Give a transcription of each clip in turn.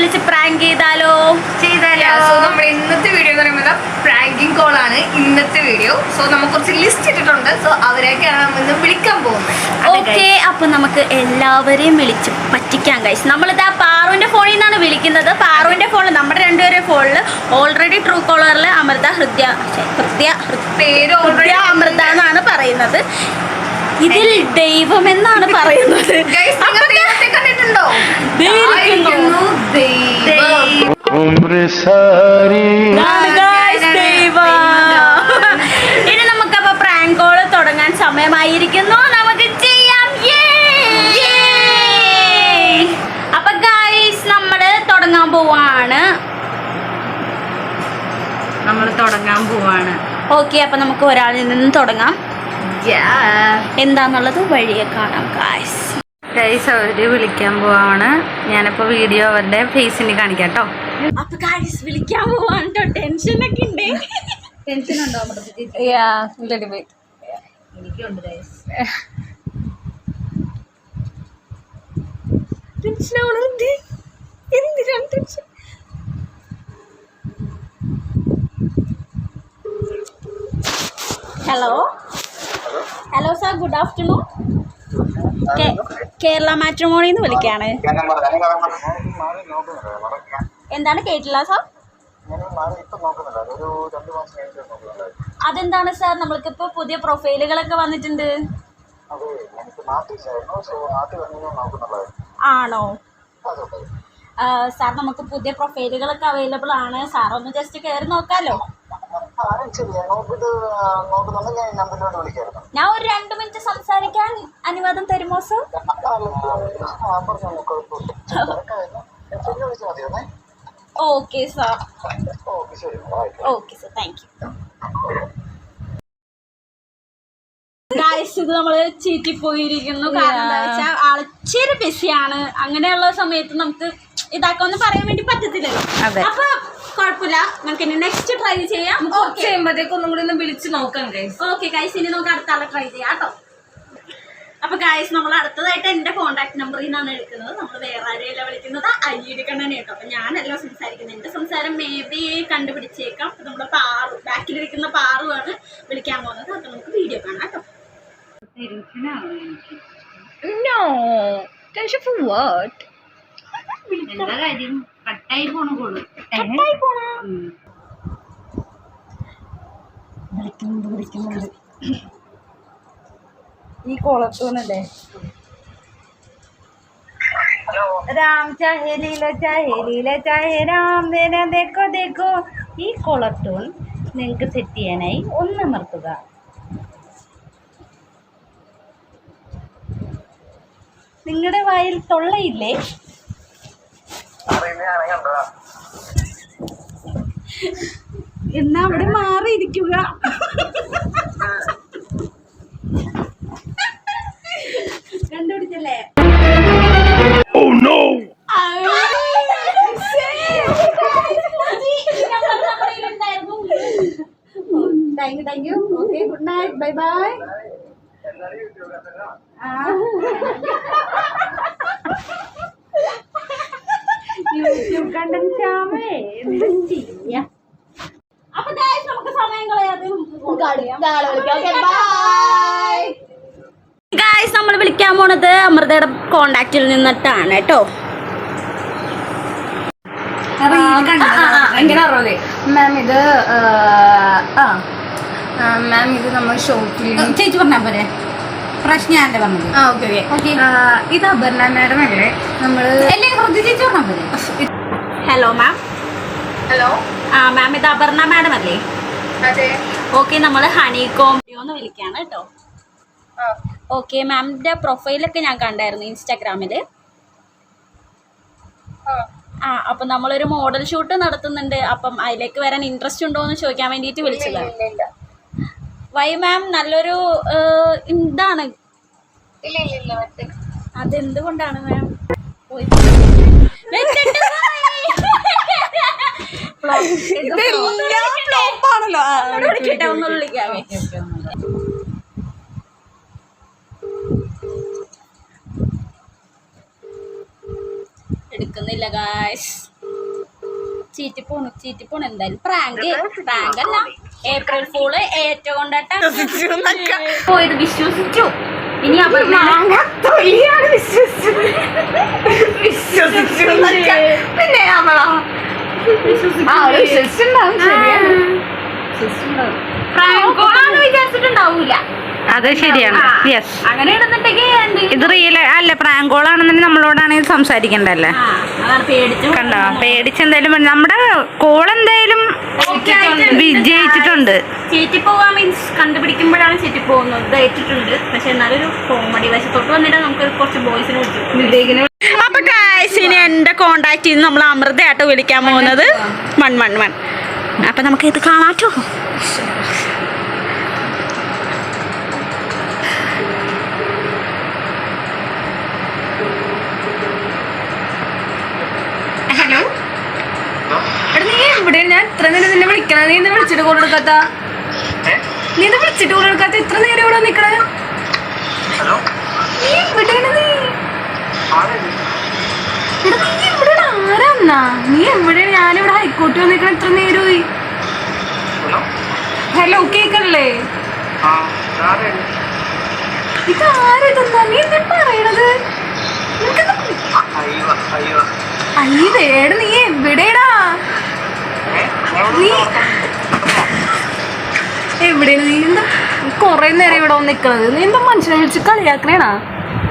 വിളിച്ച് പ്രാങ്ക് ചെയ്താലോ? ചെയ്താലോ? സോ നമ്മുടെ ഇന്നത്തെ വീഡിയോ എന്ന് പറയുമ്പോൾ പ്രാങ്കിങ് കോൾ ആണ് ഇന്നത്തെ വീഡിയോ സോ നമുക്ക് കുറച്ച് ലിസ്റ്റ് ഇട്ടിട്ടുണ്ട്. സോ അവരെയൊക്കെയാണ് നമ്മൾ ഇന്ന് വിളിക്കാൻ പോകുന്നത്. ഓക്കെ അപ്പൊ നമുക്ക് എല്ലാവരെയും വിളിച്ച് പറ്റിക്കാൻ കഴിച്ചു നമ്മളിതാ പാറുവിന്റെ ഫോണിൽ നിന്നാണ് വിളിക്കുന്നത്. പാറുവിന്റെ ഫോണിൽ നമ്മുടെ രണ്ടുപേരുടെ ഫോണിൽ ഓൾറെഡി ട്രൂ കോളറിൽ അമൃത ഹൃദയ ഹൃദയ പേര് ഹൃദയ ഓൾറെഡി അമൃത എന്നാണ് പറയുന്നത്. ഇതിൽ ദൈവം എന്നാണ് പറയുന്നത്. കേട്ടിട്ടുണ്ടോ? ഇനി നമുക്കപ്പോ പ്രാങ്ക് കോൾ തുടങ്ങാൻ സമയമായിരിക്കുന്നു. നമുക്ക് ചെയ്യാം. അപ്പൊ ഗായ്സ് നമ്മൾ തുടങ്ങാൻ പോവാണ്. നമ്മൾ തുടങ്ങാൻ പോവാണ്. ഓക്കെ അപ്പൊ നമുക്ക് ഒരാളിൽ നിന്നും തുടങ്ങാം. എന്താന്നുള്ളത് വഴിയെ കാണാം ഗായ്സ് ഗൈസ് അവർ വിളിക്കാൻ പോവാണ്. ഞാനിപ്പോ വീഡിയോ അവരുടെ ഫേസിന് കാണിക്കാം കേട്ടോ അപ്പൊ ഗൈസ് വിളിക്കാൻ പോവാണ് കേട്ടോ ടെൻഷൻ ഒക്കെ ഉണ്ട്. ടെൻഷൻ ഉണ്ടോ എനിക്കുണ്ട് ഗൈസ് ടെൻഷൻ ആവണുണ്ട് എന്തിനാണ് tension hello hello sir good afternoon Kerala matrimony എന്ന് വിളിക്കാണ്. എന്താണ് കേട്ടില്ല സാർ? അതെന്താണ് സാർ? നമ്മൾക്കിപ്പോ പുതിയ പ്രൊഫൈലുകളൊക്കെ വന്നിട്ടുണ്ട്. ആണോ? സാർ നമുക്ക് പുതിയ പ്രൊഫൈലുകളൊക്കെ അവൈലബിൾ ആണ്. സാർ ഒന്ന് ജസ്റ്റ് കയറി നോക്കാമല്ലോ ഞാൻ ഒരു രണ്ടു മിനിറ്റ് സംസാരിക്കാൻ അനുവാദം തരുമോ sir? Okay sir. Okay sir. Thank you. ഇത് നമ്മൾ ചീറ്റിപ്പോയിരിക്കുന്നു. കാരണം എന്താ വെച്ചാൽ ബിസിയാണ് അങ്ങനെയുള്ള സമയത്ത് നമുക്ക് ഇതാക്കാന്ന് പറയാൻ വേണ്ടി പറ്റത്തില്ലല്ലോ. അപ്പൊ കുഴപ്പമില്ല. നമുക്ക് ഇനി നെക്സ്റ്റ് ട്രൈ ചെയ്യാം. ഓക്കെ ചെയ്യുമ്പോഴത്തേക്ക് ഒന്നും കൂടി ഒന്ന് വിളിച്ച് നോക്കാം ഗൈസ് ഓക്കെ ഗൈസ് ഇനി നമുക്ക് അടുത്ത ആളെ ട്രൈ ചെയ്യാം കേട്ടോ അപ്പൊ ഗൈസ് നമ്മൾ അടുത്തതായിട്ട് എന്റെ കോൺടാക്ട് നമ്പറിൽ നിന്നാണ് എടുക്കുന്നത്. നമ്മൾ വേറെ ആരെയല്ല വിളിക്കുന്നത്? അയ്യടി കണ്ണനെ കേട്ടോ അപ്പൊ ഞാനല്ല സംസാരിക്കുന്നത്. എന്റെ സംസാരം മേ ബി കണ്ടുപിടിച്ചേക്കാം. അപ്പൊ നമ്മുടെ പാറു ബാക്കിലിരിക്കുന്ന പാറുവാണ് വിളിക്കാൻ പോകുന്നത്. അപ്പൊ നമുക്ക് വീഡിയോ കാണാം കേട്ടോ വാട്ട് എന്താ കാര്യം? കട്ടായി പോണ കോൾ കട്ടായി പോണോ. വിളിക്കുന്നുണ്ട് വിളിക്കുന്നുണ്ട്. ഈ കൊളത്തൂന്നല്ലേ രാം ചാഹേ ലീല ചാഹേ ലീല ചാഹേ രാം ദേന ദേക്കോ ദേക്കോ. ഈ കോളത്തൂൺ നിങ്ങൾക്ക് സെറ്റ് ചെയ്യാനായി ഒന്ന് അമർത്തുക. നിങ്ങളുടെ വായിൽ തൊള്ളയില്ലേ? എന്നാ അവിടെ മാറിയിരിക്കുക. കണ്ടുപിടിച്ചല്ലേ thank you thank you good night bye bye YouTube കണ്ടൻ ശ്യാമേ എന്ത് അപ്പൊ ഗൈസ് നമുക്ക് സമയം കളയാതെ ഗായ്സ് നമ്മൾ വിളിക്കാൻ പോണത് അമൃതയുടെ കോണ്ടാക്റ്റിൽ നിന്നിട്ടാണ് കേട്ടോ. എങ്ങനെ അറിയാതെ മാം ഇത് ആ മാം ഇത് നമ്മൾ ഷോപ്പിൽ ചേച്ചി പറഞ്ഞാൽ പോരെ? പ്രശ്നം ഞാനല്ലേ പറഞ്ഞത്. ആ ഓക്കെ ഓക്കെ ഇത് അപർണ മാഡം അല്ലേ? നമ്മൾ അല്ലേ ഹൃദയ ചേച്ചി പറഞ്ഞാൽ പോരെ? ഹലോ മാം ഹലോ ആ മാം ഇത് അപർണ മാഡം അല്ലേ? അതെ. ഓക്കെ നമ്മൾ ഹണി കോംഡിയോന്ന് വിളിക്കാണ് കേട്ടോ. ഓക്കെ മാമിന്റെ പ്രൊഫൈലൊക്കെ ഞാൻ കണ്ടായിരുന്നു ഇൻസ്റ്റാഗ്രാമിൽ ആ. അപ്പം നമ്മളൊരു മോഡൽ ഷൂട്ട് നടത്തുന്നുണ്ട്. അപ്പം അതിലേക്ക് വരാൻ ഇൻട്രസ്റ്റ് ഉണ്ടോ എന്ന് ചോദിക്കാൻ വേണ്ടിയിട്ട് വിളിച്ചതാണ് വൈ മാം നല്ലൊരു ഇതാണ്. അതെന്തുകൊണ്ടാണ് മാം പോയി. ഇതെല്ലാം ഫ്ലോപ്പാണല്ലോ വിളിക്കട്ടെ ഒന്ന് വിളിക്കാമേ എടുക്കുന്നില്ല ഗായ്സ് ചീറ്റി പോണു ചീറ്റി പോണു എന്തായാലും പ്രാങ്ക് പ്രാങ്ക് അല്ല. ഏപ്രിൽ ഫൂൾ ഏറ്റവും കൊണ്ടട്ട. പോയത് വിശ്വസിച്ചു. ഇനി അവർ വിശ്വസിച്ചു വിശ്വസിച്ചു പിന്നെ നമ്മളാ ആ ഒരു ശരിയാണ് പ്രാങ്കോളാന്ന് വിചാരിച്ചിട്ടുണ്ടാവൂല. അത് ശരിയാണ്. യെസ് ഇത് റിയൽ അല്ല പ്രാങ്കോളാണെന്നുണ്ടെങ്കിൽ നമ്മളോടാണെങ്കിൽ സംസാരിക്കണ്ടല്ലേ? കണ്ടോ? പേടിച്ചെന്തായാലും നമ്മുടെ കോൾ എന്തായാലും വിജയിച്ചിട്ടുണ്ട്. ചീറ്റി പോവാ മീൻസ് കണ്ടുപിടിക്കുമ്പോഴാണ് ചീറ്റി പോകുന്നത് ദയിച്ചിട്ടുണ്ട് പക്ഷെ എന്നാലും ഒരു കോമഡി വശത്തോട്ട് വന്നിട്ട് നമുക്ക് കുറച്ച് ബോയ്സിനെ വിളിച്ചു. കോണ്ടാക്ട് ചെയ്ത് നമ്മൾ അമൃതയായിട്ട് വിളിക്കാൻ പോകുന്നത്. One one one. അപ്പൊ നമുക്ക് ഇത് കാണാറ്റോ ഹലോ നീ ഇവിടെ ഞാൻ ഇത്ര നേരം നിന്നെ വിളിക്കണ. നീ വിളിച്ചിട്ട് കോൾ എടുക്കാത്ത? നീ വിളിച്ചിട്ട് കോൾ എടുക്കാത്ത? ഇത്ര നേരം ഇവിടെ നിക്കണ. നീ നീ നീ എവിടെയാണ് ഞാനിവിടെ ഹൈക്കോർട്ടിൽ വന്നിക്കണ ഇത്ര നേരമായി. ഹലോ? ആരാണ് ഇത് നീ എന്താ പറയണത്? അയ്യേടാ നീ എവിടെടാ നീ എവിടെയാണ് നീ? എന്താ കൊറേ നേരം ഇവിടെ വന്ന് നിക്കണത് നീ എന്താ മനുഷ്യനെ വിളിച്ച് കളിയാക്കണേണാ?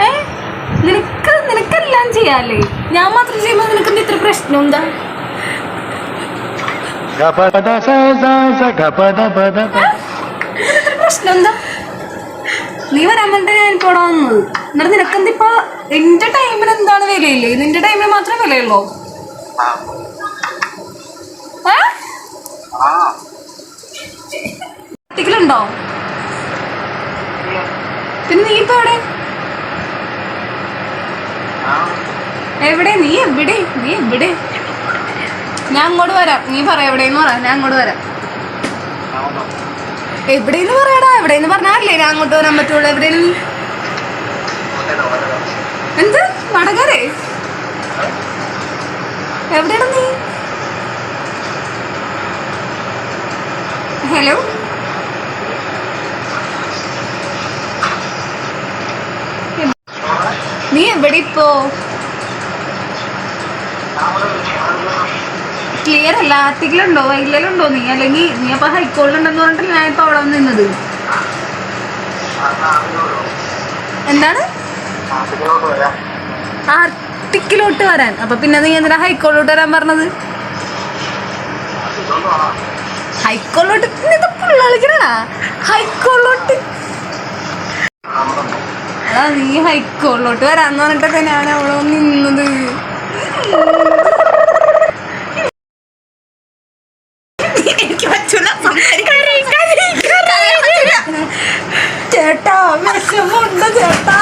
ഏ? നിനക്ക് നിനക്കെല്ലാം ചെയ്യാല്ലേ? ഞാൻ മാത്രം ചെയ്യുമ്പോ നിനക്ക് ഇത്ര പ്രശ്നം? എന്താ? നീ വരാൻ പറഞ്ഞിട്ട് ഞാൻ ഇവിടെ വന്നത്. എന്നിട്ട് നിനക്കെന്താ ഇപ്പൊ എന്റെ ടൈമിന് എന്താണ് വിലയില്ലേ? നിന്റെ ടൈമിന് മാത്രമേ വിലയുള്ളൂ? ഉണ്ടോ പിന്നെ നീ ഇപ്പൊ എവിടെ ആ എവിടെ? നീ എവിടെ? നീ എവിടെ? ഞാൻ അങ്ങോട്ട് വരാം. നീ പറ എവിടെയെന്ന് പറ. ഞാൻ അങ്ങോട്ട് വരാം. എവിടെയെന്ന് പറയടാ? എവിടെയെന്ന് പറഞ്ഞാലേ ഞാൻ അങ്ങോട്ട് വരാൻ പറ്റുള്ളൂ. എവിടെയെന്ന്? എന്ത്? വടകരേ? എവിടെയാണ് നീ? ഹലോ? നീ എവിടെ ഇപ്പോ? ക്ലിയർ അല്ല. ആർട്ടിക്കലുണ്ടോ വൈകലുണ്ടോ നീ? അല്ലെങ്കിൽ നീ അപ്പൊ ഹൈക്കോളിലുണ്ടെന്ന് പറഞ്ഞിട്ട് ഞാൻ ഇപ്പൊ അവിടെ നിന്നത് എന്താണ്? ആർട്ടിക്കിലോട്ട് വരാൻ. അപ്പൊ പിന്നെ നീ എന്തിനാ ഹൈക്കോളിലോട്ട് വരാൻ പറഞ്ഞത്? ഹൈക്കോളിലോട്ട് പിള്ളേളിക്കണാ ഹൈക്കോളിലോട്ട് എടാ നീ ഹൈക്കോളിലോട്ട് വരാന്ന് പറഞ്ഞിട്ടൊക്കെ ഞാൻ അവിടെ നിന്നത് എനിക്ക് പറ്റൂല ചേട്ടാ വിഷമുണ്ട് ചേട്ടാ.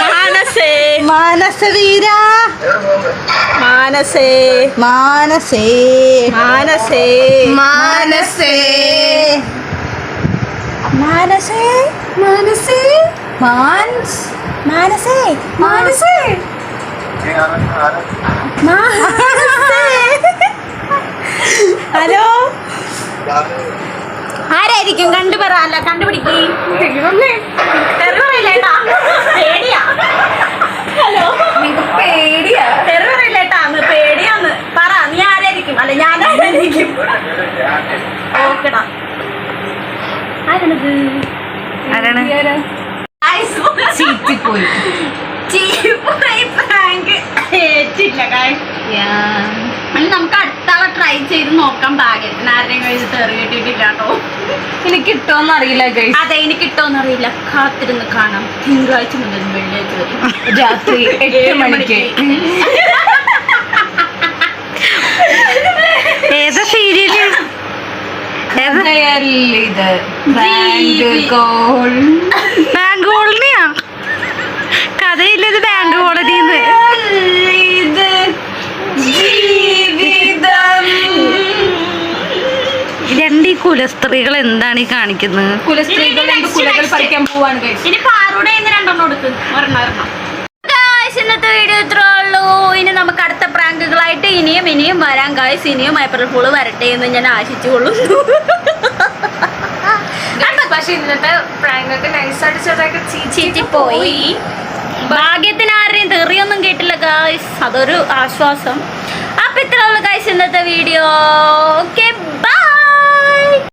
മാനസേ. മാനസവീര മാനസേ. മാനസേ. മാനസേ. മാനസേ. മാനസേ. മാനസേ. മാൻസ് മാനസേ. മാനസേ. ഹലോ? ആരാ ആരായിരിക്കും കണ്ടുപറ അല്ല കണ്ടുപിടിക്ക്. പേടിയാ. പേടിയാ തെറിവറില്ലേട്ടാന്ന് പേടിയാന്ന് പറ നീ ആരായിരിക്കും അല്ല ഞാൻ ആരായിരിക്കും ഓക്കെടാ ആരാണിത് ആരാണ് ചീറ്റിപ്പോയി ചീപ്പായി പ്രാങ്ക് ഏറ്റില്ല കായ് അല്ല നമുക്ക് അടുത്താളെ ട്രൈ ചെയ്ത് നോക്കാം ഭാഗ്യത്തിന് ആരുടെയും കയ്യിൽ തെറി കിട്ടിയിട്ടില്ല കേട്ടോ എനിക്ക് കിട്ടുമെന്ന് അറിയില്ല ഗൈസ് അതെ എനിക്ക് കിട്ടുമെന്ന് അറിയില്ല. കാത്തിരുന്ന് കാണാം. തിങ്കളാഴ്ച മുതൽ വെള്ളിയാഴ്ച വരെ. രാത്രി എട്ട് മണിക്ക്. ഏതാ സീരിയൽ? ഇത്. ബാങ്ക് കോൾ ബാങ്ക് കുലസ്ത്രീകൾ എന്താണ് ഈ കാണിക്കുന്നത്? കുലസ്ത്രീകൾ കുലകൾ പറിക്കാൻ പോവാണ്. ഇനി പാറൂടെ രണ്ടെണ്ണം എടുക്ക്? ഒരെണ്ണം ഒരെണ്ണം. ഇന്നത്തെ വീഡിയോ ഇത്രേ ഉള്ളൂ. ഇനി നമുക്ക് അടുത്ത പ്രാങ്കുകളായിട്ട് ഇനിയും ഇനിയും വരാൻ ഗായ്സ് ഇനിയും ഏപ്രിൽ ഫുൾ വരട്ടെ എന്ന് ഞാൻ ആശിച്ചുകൊള്ളു പക്ഷെ ഇന്നത്തെ പ്രാങ്കൊക്കെ നൈസായിട്ട് ചെറുതായിട്ട് ചീറ്റി പോയി. ഭാഗ്യത്തിന് ആരുടെയും തെറിയൊന്നും കേട്ടില്ല ഗായ്സ് അതൊരു ആശ്വാസം. അപ്പൊ ഇത്ര ഉള്ളു ഗായ്സ് ഇന്നത്തെ വീഡിയോ ഓക്കെ